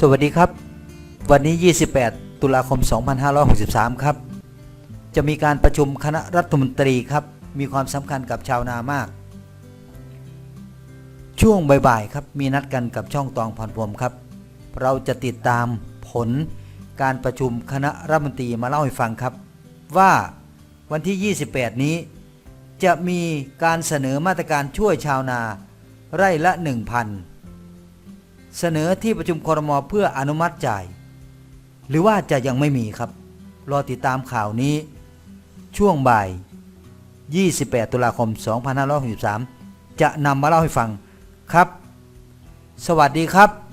สวัสดีครับ วันนี้ 28 ตุลาคม 2563 ครับ จะมีการประชุมคณะรัฐมนตรีครับ มีความสำคัญกับชาวนามาก ช่วงบ่ายๆครับ มีนัดกันกับช่องตองพรพรมครับ เราจะติดตามผลการประชุมคณะรัฐมนตรีมาเล่าให้ฟังครับ ว่าวันที่ 28 นี้ จะมีการเสนอมาตรการช่วยชาวนาไร่ละ 1,000 เสนอที่ประชุมครมเพื่ออนุมัติจ่าย หรือว่าจะยังไม่มีครับ รอติดตามข่าวนี้ ช่วงบ่าย 28 ตุลาคม 2563 จะนำมาเล่าให้ฟังครับ สวัสดีครับ